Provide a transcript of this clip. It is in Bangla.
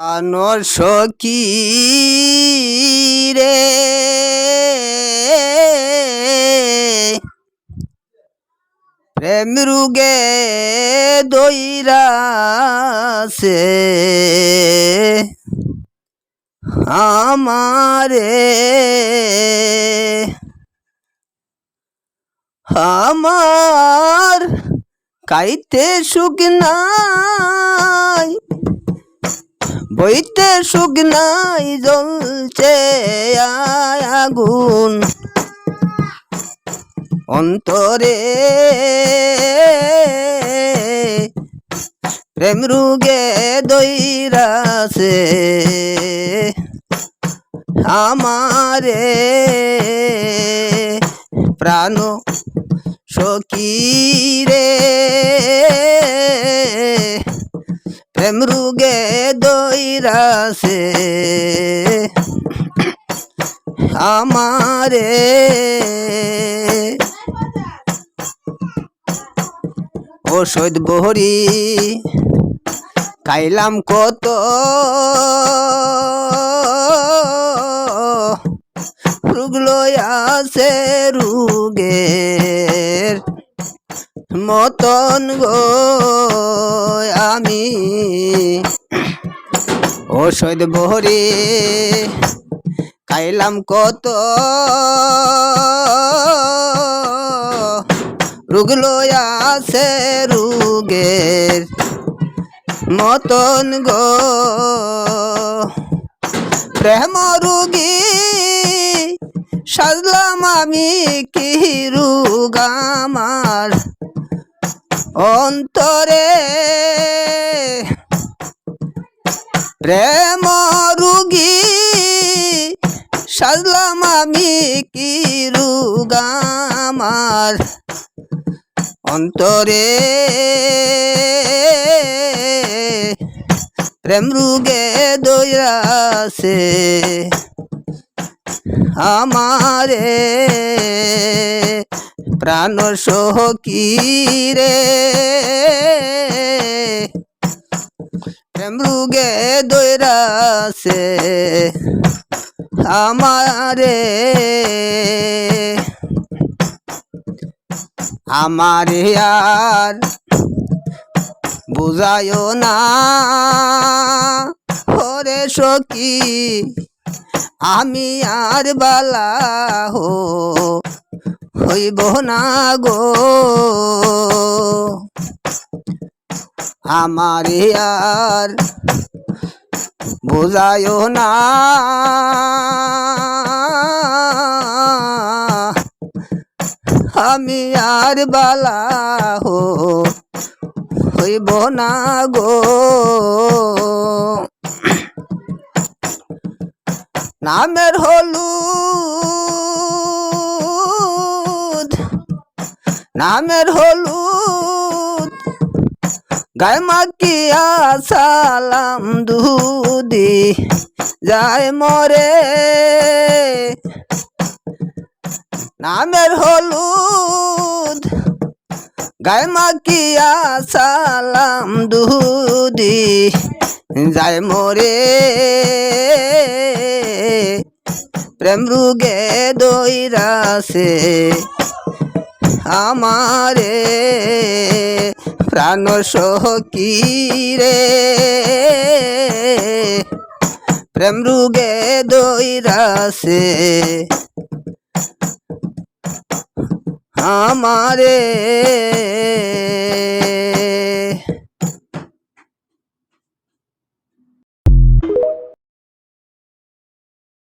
আনোর সখী রে প্রেম রুগে দইরাছে আমারে আমার কাইতে সুখ নাই। বইতে সুখ নাই জ্বলছে আগুন। অন্তরে প্রেম রুগে দইরাছে। আমারে প্রাণ সখী রে। প্রেম রুগে দইরাছে আমারে ওষুধ বহরি খাইলাম কত রুগলো আছে রুগের। মতন গো, আমি। ওষুধ বহরি খাইলাম কত রুগলো আছে রুগের মতন গো। প্রেম রুগী সাজলাম আমি, কি রুগ আমার? অন্তরে। প্রেম রুগী সাজলাম আমি কি রুগ আমার অন্তরে। প্রেম রুগে দইরাছে আমারে। প্রাণ সহকি রে রুগে দইরাছে আমারে। আমারে আর বুঝায় না। ওরে সখী, আমি আর বালা হো হইব না গো। আমার আর বুঝায় না। আমি আর বালা হো হইব না গো। নামের হলুদ নামের হলুদ, গায়ে মাকিয়া সালাম দুদি যায় মরে। নামের হলুদ, গায়ে মাকিয়া সালাম দুদি যায় মরে। প্রেম রুগে দইরাছে আমারে। প্রাণ সহকি রে। প্রেম রুগে দৈরাসে আমারে।